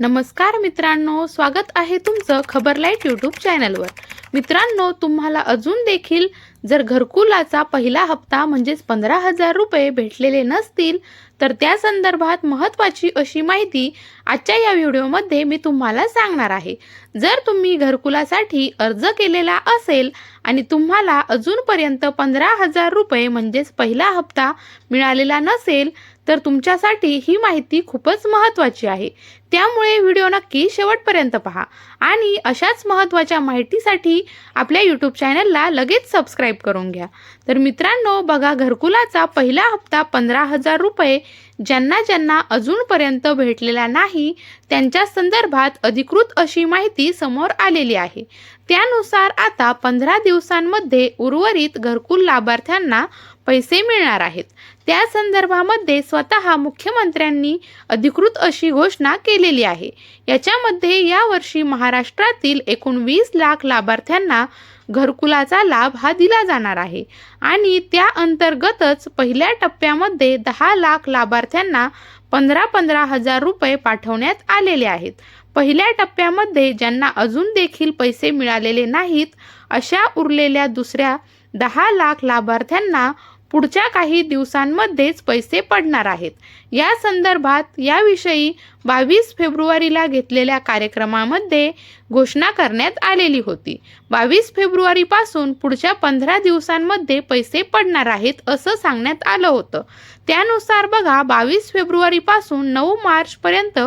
नमस्कार मित्रांनो स्वागत आहे तुमचं खबर लाइट यूट्यूब चॅनलवर. मित्रांनो तुम्हाला अजून देखील जर घरकुलाचा पहिला हप्ता म्हणजेच पंधरा हजार रुपये भेटलेले नसतील तर त्या संदर्भात महत्त्वाची अशी माहिती आजच्या या व्हिडिओमध्ये मी तुम्हाला सांगणार आहे. जर तुम्ही घरकुलासाठी अर्ज केलेला असेल आणि तुम्हाला अजूनपर्यंत पंधरा हजार रुपये म्हणजेच पहिला हप्ता मिळालेला नसेल तर तुमच्यासाठी ही माहिती खूपच महत्त्वाची आहे. त्यामुळे व्हिडिओ नक्की शेवटपर्यंत पहा. आणि अशाच महत्त्वाच्या माहितीसाठी आपल्या यूट्यूब चॅनलला लगेच सबस्क्राईब करून घ्या. तर मित्रांनो बघा घरकुलाचा पहिला हप्ता पंधरा हजार रुपये ज्यांना ज्यांना अजूनपर्यंत भेटलेला नाही त्यांच्या संदर्भात अधिकृत अशी माहिती समोर आलेली आहे. त्यानुसार आता पंधरा दिवसांमध्ये उर्वरित घरकुल लाभार्थ्यांना पैसे मिळणार आहेत. त्या संदर्भामध्ये स्वतः मुख्यमंत्र्यांनी अधिकृत अशी घोषणा केलेली आहे. याच्यामध्ये यावर्षी महाराष्ट्रातील एकूण वीस लाख लाभार्थ्यांना घरकुलाचा लाभ हा दिला जाणार आहे. आणि त्या अंतर्गतच पहिल्या टप्प्यामध्ये दहा लाख लाभार्थ्यांना पंधरा पंधरा हजार रुपये पाठवण्यात आलेले आहेत. पहिल्या टप्प्यामध्ये ज्यांना अजून देखील पैसे मिळालेले नाहीत अशा उरलेल्या दुसऱ्या दहा लाख लाभार्थ्यांना पुढच्या काही दिवसांमध्येच पैसे पडणार आहेत. या संदर्भात याविषयी बावीस फेब्रुवारीला घेतलेल्या कार्यक्रमामध्ये घोषणा करण्यात आलेली होती. बावीस फेब्रुवारीपासून पुढच्या पंधरा दिवसांमध्ये पैसे पडणार आहेत असं सांगण्यात आलं होतं. त्यानुसार बघा बावीस फेब्रुवारीपासून नऊ मार्चपर्यंत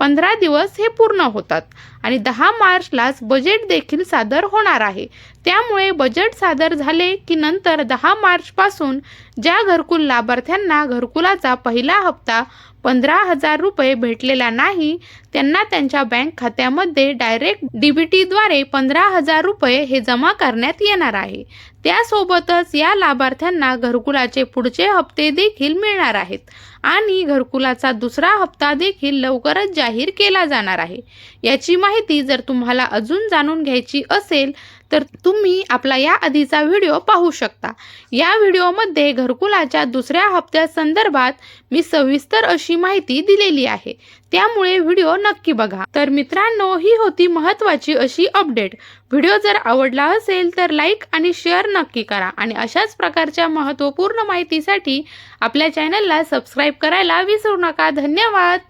पंधरा दिवस हे पूर्ण होतात आणि दहा मार्चलाच बजेट देखील सादर होणार आहे. त्यामुळे बजेट सादर झाले की नंतर दहा मार्चपासून ज्या घरकुल लाभार्थ्यांना घरकुलाचा पहिला हप्ता पंधरा हजार रुपये भेटलेला नाही त्यांना त्यांच्या बँक खात्यामध्ये डायरेक्ट डी बी टीद्वारे पंधरा हजार रुपये हे जमा करण्यात येणार आहे. त्यासोबतच या लाभार्थ्यांना घरकुलाचे पुढचे हप्ते देखील मिळणार आहेत आणि घरकुलाचा दुसरा हप्ता देखील लवकरच जाहीर केला जाणार आहे. याची माहिती जर तुम्हाला अजून जाणून घ्यायची असेल तर तुम्ही आपला या आधीचा व्हिडिओ पाहू शकता. या व्हिडिओमध्ये घरकुलाच्या दुसऱ्या हप्त्या संदर्भात मी सविस्तर अशी माहिती दिलेली आहे. त्यामुळे व्हिडिओ नक्की बघा. तर मित्रांनो ही होती महत्त्वाची अशी अपडेट. व्हिडिओ जर आवडला असेल तर लाईक आणि शेअर नक्की करा आणि अशाच प्रकारच्या महत्त्वपूर्ण माहितीसाठी आपल्या चॅनलला सबस्क्राईब करायला विसरू नका. धन्यवाद!